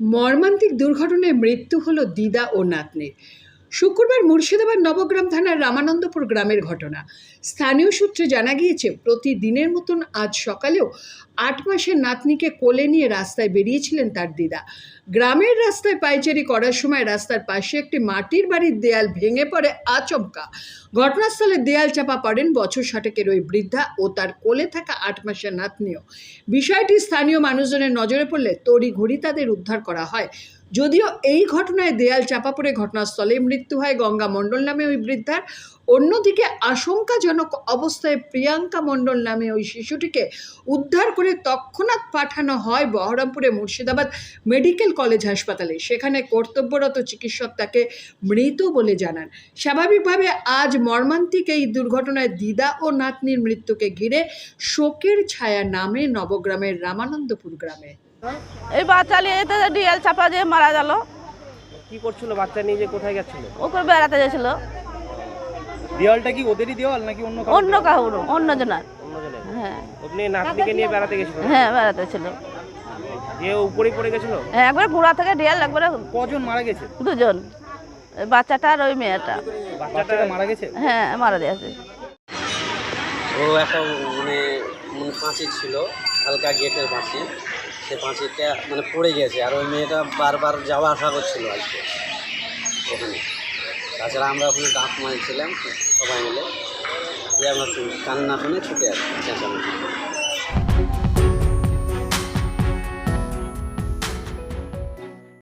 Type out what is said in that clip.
মর্মান্তিক দুর্ঘটনায় মৃত্যু হলো দিদা ও নাতনির। শুক্রবার মুর্শিদাবাদ নবগ্রাম থানার রামানন্দপুর গ্রামের ঘটনা। স্থানীয় সূত্রে জানা গিয়েছে, প্রতিদিনের মতন আজ সকালেও আট মাসের নাতনিকে কোলে নিয়ে রাস্তায় বেরিয়েছিলেন তার দিদা। গ্রামের রাস্তায় পাইচারি করার সময় রাস্তার পাশে একটি মাটির বাড়ির দেয়াল ভেঙে পড়ে আচমকা। ঘটনাস্থলে দেয়াল চাপা পড়েন বছর ষাটেকের ওই বৃদ্ধা ও তার কোলে থাকা আট মাসের নাতনিও। বিষয়টি স্থানীয় মানুষজনের নজরে পড়লে তড়িঘড়ি তাদের উদ্ধার করা হয়। যদিও এই ঘটনায় দেয়াল চাপা পড়ে ঘটনাস্থলে মৃত্যু হয় গঙ্গা মণ্ডল নামে ওই বৃদ্ধার। অন্যদিকে আশঙ্কাজনক অবস্থায় প্রিয়াঙ্কা মণ্ডল নামে ওই শিশুটিকে উদ্ধার করে তৎক্ষণাৎ পাঠানো হয় বহরমপুরে মুর্শিদাবাদ মেডিকেল কলেজ হাসপাতালে। সেখানে কর্তব্যরত চিকিৎসক তাকে মৃত বলে জানান। স্বাভাবিকভাবে আজ মর্মান্তিক এই দুর্ঘটনায় দিদা ও নাতনির মৃত্যুকে ঘিরে শোকের ছায়া নামে নবগ্রামের রামানন্দপুর গ্রামে। এই বাচ্চা নিয়ে যেতে ডিএল চাপা দিয়ে মারা গেল। কি করছিল বাচ্চা নিয়ে যে কোথায় যাচ্ছিল ওকে বেড়াতে গেছিল। দেওয়ালটা কি ওদেরই দেওয়াল নাকি অন্য কারও অন্য কাহুর অন্য জনার। অন্যজনের হ্যাঁ। আপনি নাতনিকে নিয়ে বেড়াতে গেছিল? হ্যাঁ বেড়াতে ছিল যে উপরেই পড়ে গেছিল? হ্যাঁ একবারে গুড়া থেকে ডিএল একবারে কজন মারা গেছে? দুজন। বাচ্চাটা আর ওই মেয়েটা। বাচ্চাটা মারা গেছে? হ্যাঁ মারা দিয়েছে ও একটা মানে মানে পাঁচি ছিল হালকা গেটের পাঁচি সে পাঁচিটা মানে পড়ে গেছে, আর ওই মেয়েটা বারবার যাওয়া আসা করছিল আজকে ওখানে তাছাড়া আমরা ওখানে ডাক মারছিলাম, সবাই মিলে। যে আমরা কান্না শুনে ছুটে আসছি চেঁচামেচি।